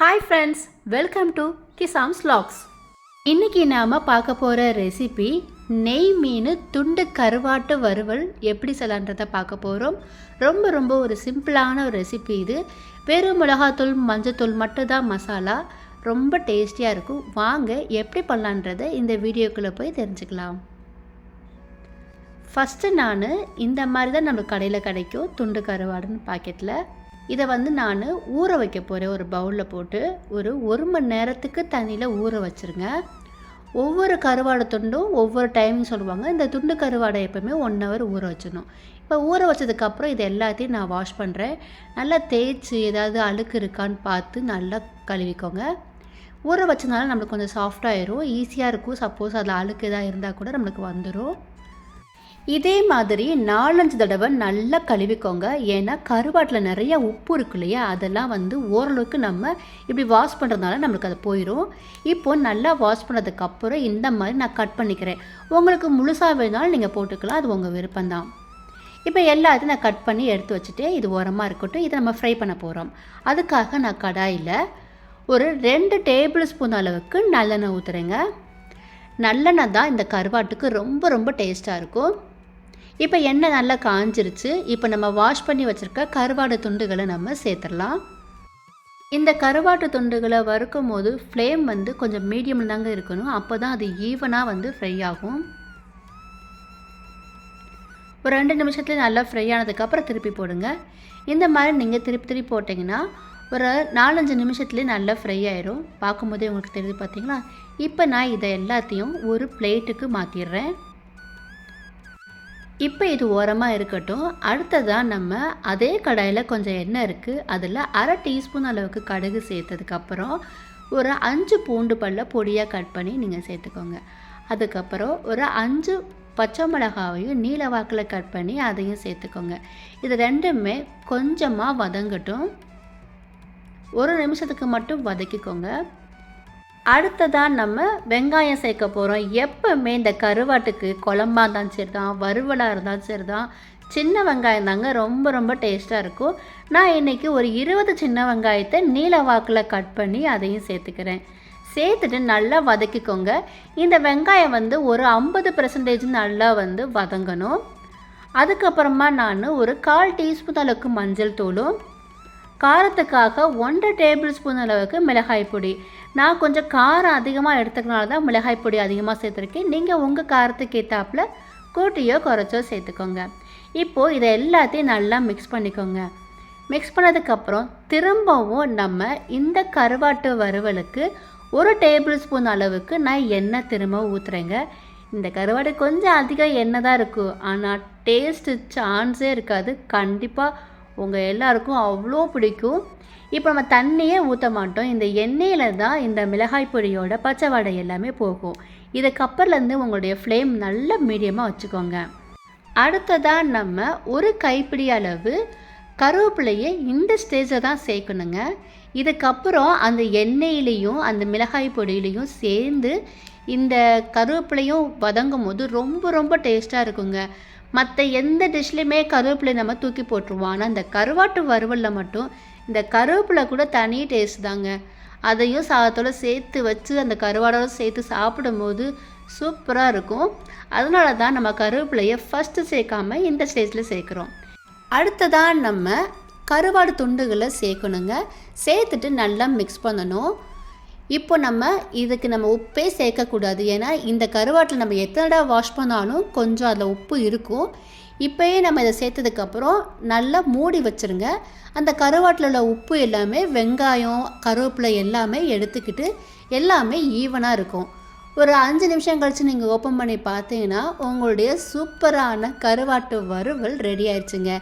Hi friends welcome to கிசாம்ஸ் லாக்ஸ் இன்னைக்கு நாம் பார்க்க போகிற ரெசிபி நெய் மீன் துண்டு கருவாட்டு வறுவல் எப்படி செய்யலான்றதை பார்க்க போகிறோம் ரொம்ப ரொம்ப ஒரு சிம்பிளான ஒரு ரெசிபி இது. வெறும் மிளகாத்தூள் மஞ்சத்தூள் மட்டும்தான் மசாலா. ரொம்ப டேஸ்டியாக இருக்கும். வாங்க எப்படி பண்ணலான்றதை இந்த வீடியோக்குள்ளே போய் தெரிஞ்சுக்கலாம். ஃபஸ்ட்டு நான் இந்த மாதிரி தான் நம்ம கடையில் கிடைக்கும் துண்டு கருவாடுன்னு பாக்கெட்டில் இதை வந்து நான் ஊற வைக்க போகிறேன் ஒரு பவுலில் போட்டு ஒரு ஒரு மணி நேரத்துக்கு தண்ணியில் ஊற வச்சுருங்க. ஒவ்வொரு கருவாடை துண்டும் ஒவ்வொரு டைமிங் சொல்லுவாங்க. இந்த துண்டு கருவாடை எப்போவுமே ஒன் ஹவர் ஊற வச்சிடணும். இப்போ ஊற வச்சதுக்கப்புறம் இது எல்லாத்தையும் நான் வாஷ் பண்ணுறேன் நல்லா தேய்ச்சி ஏதாவது அழுக்கு இருக்கான்னு பார்த்து நல்லா கழுவிக்கோங்க. ஊற வச்சதுனால நம்மளுக்கு கொஞ்சம் சாஃப்டாகிடும் ஈஸியாக இருக்கும். சப்போஸ் அதில் அழுக்கு எதாவது இருந்தால் கூட நம்மளுக்கு வந்துடும் இதே மாதிரி நாலஞ்சு தடவை நல்லா கழுவிக்கோங்க. ஏன்னா கருவாட்டில் நிறைய உப்பு இருக்கு இல்லையா? அதெல்லாம் வந்து ஓரளவுக்கு நம்ம இப்படி வாஷ் பண்ணுறதுனால நம்மளுக்கு அது போயிடும் இப்போது நல்லா வாஷ் பண்ணதுக்கப்புறம் இந்த மாதிரி நான் கட் பண்ணிக்கிறேன். உங்களுக்கு முழுசாக வேணாலும் நீங்கள் போட்டுக்கலாம். அது உங்கள் விருப்பம்தான். இப்போ எல்லாத்தையும் நான் கட் பண்ணி எடுத்து வச்சுட்டு இது உரமாக இருக்கட்டும். இதை நம்ம ஃப்ரை பண்ண போகிறோம் அதுக்காக நான் கடாயில் ஒரு ரெண்டு டேபிள் ஸ்பூன் அளவுக்கு நல்லெண்ணெய் ஊற்றுறேங்க நல்லெண்ணெய் தான் இந்த கருவாட்டுக்கு ரொம்ப ரொம்ப டேஸ்ட்டாக இருக்கும். இப்போ எண்ணெய் நல்லா காஞ்சிருச்சு. இப்போ நம்ம வாஷ் பண்ணி வச்சுருக்க கருவாடு துண்டுகளை நம்ம சேர்த்துடலாம். இந்த கருவாட்டு துண்டுகளை வறுக்கும் போது ஃப்ளேம் வந்து கொஞ்சம் மீடியமில் தாங்க இருக்கணும். அப்போ தான் அது ஈவனாக வந்து ஃப்ரை ஆகும். ஒரு ரெண்டு நிமிஷத்துல நல்லா ஃப்ரை ஆனதுக்கப்புறம் திருப்பி போடுங்க. இந்த மாதிரி நீங்கள் திருப்பி திருப்பி போட்டிங்கன்னா ஒரு நாலஞ்சு நிமிஷத்துலேயே நல்லா ஃப்ரை ஆயிரும். பார்க்கும்போதே உங்களுக்கு தெரியுது பார்த்தீங்களா இப்போ நான் இதை எல்லாத்தையும் ஒரு பிளேட்டுக்கு மாற்றிடுறேன் இப்போ இது ஓரமாக இருக்கட்டும். அடுத்ததாக நம்ம அதே கடாயில் கொஞ்சம் எண்ணெய் இருக்குது அதில் அரை டீஸ்பூன் அளவுக்கு கடுகு சேர்த்ததுக்கப்புறம் ஒரு அஞ்சு பூண்டு பல்ல பொடியாக கட் பண்ணி நீங்கள் சேர்த்துக்கோங்க. அதுக்கப்புறம் ஒரு அஞ்சு பச்சை மிளகாவையும் நீல வாக்கில் கட் பண்ணி அதையும் சேர்த்துக்கோங்க. இது ரெண்டுமே கொஞ்சமாக வதங்கட்டும். ஒரு நிமிஷத்துக்கு மட்டும் வதக்கிக்கோங்க. அடுத்ததாக நம்ம வெங்காயம் சேர்க்க போகிறோம் எப்போவுமே இந்த கருவாட்டுக்கு குழம்பா இருந்தாலும் சரி தான் வறுவலாக இருந்தாலும் சரி தான் சின்ன வெங்காயம் தாங்க ரொம்ப ரொம்ப டேஸ்ட்டாக இருக்கும். நான் இன்றைக்கி ஒரு இருபது சின்ன வெங்காயத்தை நீல வாக்கில் கட் பண்ணி அதையும் சேர்த்துக்கிறேன். சேர்த்துட்டு நல்லா வதக்கிக்கோங்க. இந்த வெங்காயம் வந்து ஒரு ஐம்பது பர்சன்டேஜ் நல்லா வந்து வதங்கணும். அதுக்கப்புறமா நான் ஒரு கால் டீஸ்பூன் அளவுக்கு மஞ்சள் தூளும் காரத்துக்காக ஒன்றரை டேபிள் ஸ்பூன் அளவுக்கு மிளகாய் பொடி. நான் கொஞ்சம் காரம் அதிகமாக எடுத்துக்கனால தான் மிளகாய் பொடி அதிகமாக சேர்த்துருக்கேன். நீங்கள் உங்கள் காரத்துக்கு ஏற்றாப்புல கூட்டியோ குறைச்சோ சேர்த்துக்கோங்க. இப்போது இதை எல்லாத்தையும் நல்லா மிக்ஸ் பண்ணிக்கோங்க. மிக்ஸ் பண்ணதுக்கப்புறம் திரும்பவும் நம்ம இந்த கருவாட்டு வறுவலுக்கு ஒரு டேபிள் ஸ்பூன் அளவுக்கு நான் எண்ணெய் திரும்ப ஊற்றுறேங்க இந்த கருவாடு கொஞ்சம் அதிகம் எண்ணெய் தான் இருக்கும். ஆனால் டேஸ்ட்டு சான்ஸே இருக்காது. கண்டிப்பாக உங்கள் எல்லாருக்கும் அவ்வளோ பிடிக்கும். இப்போ நம்ம தண்ணியே ஊற்ற மாட்டோம். இந்த எண்ணெயில் தான் இந்த மிளகாய் பொடியோட பச்சை வடை எல்லாமே போகும். இதுக்கப்புறலேருந்து உங்களுடைய ஃப்ளேம் நல்ல மீடியமாக வச்சுக்கோங்க. அடுத்ததாக நம்ம ஒரு கைப்பிடி அளவு கருவேப்பிலையை இந்த ஸ்டேஜில் தான் சேர்க்கணுங்க. இதுக்கப்புறம் அந்த எண்ணெயிலையும் அந்த மிளகாய் பொடியிலையும் சேர்ந்து இந்த கருவேப்பிலையும் வதங்கும் போது ரொம்ப ரொம்ப டேஸ்ட்டாக இருக்குங்க. மற்ற எந்த டிஷ்லேயுமே கருவேப்பிலை நம்ம தூக்கி போட்டுருவோம். ஆனால் இந்த கருவாட்டு வறுவலில் மட்டும் இந்த கருவேப்பிலை கூட தனி டேஸ்ட் தாங்க. அதையும் சாதத்தோடு சேர்த்து வச்சு அந்த கருவாடோடு சேர்த்து சாப்பிடும்போது சூப்பராக இருக்கும். அதனால தான் நம்ம கருவேப்பிலையை ஃபஸ்ட்டு சேர்க்காம இந்த ஸ்டேஜில் சேர்க்குறோம். அடுத்ததாக நம்ம கருவாடு துண்டுகளை சேர்க்கணுங்க. சேர்த்துட்டு நல்லா மிக்ஸ் பண்ணணும். இப்போ நம்ம இதுக்கு நம்ம உப்பே சேர்க்கக்கூடாது. ஏன்னா இந்த கருவாட்டில் நம்ம எத்தனை வாஷ் பண்ணாலும் கொஞ்சம் அதில் உப்பு இருக்கும். இப்போயே நம்ம இதை சேர்த்ததுக்கப்புறம் நல்லா மூடி வச்சுருங்க. அந்த கருவாட்டில் உள்ள உப்பு எல்லாமே வெங்காயம் கருவேப்பிலை எல்லாமே எடுத்துக்கிட்டு எல்லாமே ஈவனாக இருக்கும். ஒரு அஞ்சு நிமிஷம் கழித்து நீங்கள் ஓப்பன் பண்ணி பார்த்தீங்கன்னா உங்களுடைய சூப்பரான கருவாட்டு வறுவல் ரெடி ஆயிடுச்சுங்க.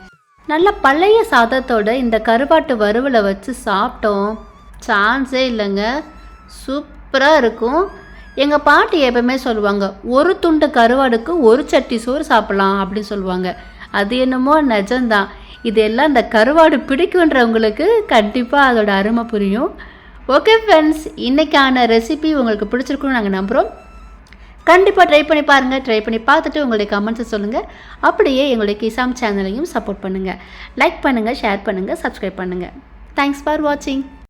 நல்ல பழைய சாதத்தோட இந்த கருவாட்டு வறுவலை வச்சு சாப்பிட்டோம். சான்ஸே இல்லைங்க. சூப்பராக இருக்கும். எங்கள் பாட்டி எப்பவுமே சொல்லுவாங்க ஒரு துண்டு கருவாடுக்கு ஒரு சட்டி சோறு சாப்பிட்லாம் அப்படின்னு சொல்லுவாங்க. அது என்னமோ நிஜம்தான். இதெல்லாம் இந்த கருவாடு பிடிக்குன்றவங்களுக்கு கண்டிப்பாக அதோட அருமை புரியும். ஓகே ஃப்ரெண்ட்ஸ் இன்றைக்கான ரெசிபி உங்களுக்கு பிடிச்சிருக்குன்னு நாங்கள் நம்புகிறோம் கண்டிப்பாக ட்ரை பண்ணி பாருங்கள் ட்ரை பண்ணி பார்த்துட்டு உங்களுடைய கமெண்ட்ஸை சொல்லுங்கள் அப்படியே எங்களுடைய கிசாம் சேனலையும் சப்போர்ட் பண்ணுங்கள் லைக் பண்ணுங்கள் ஷேர் பண்ணுங்கள் சப்ஸ்கிரைப் பண்ணுங்கள் தேங்க்ஸ் ஃபார் வாட்சிங்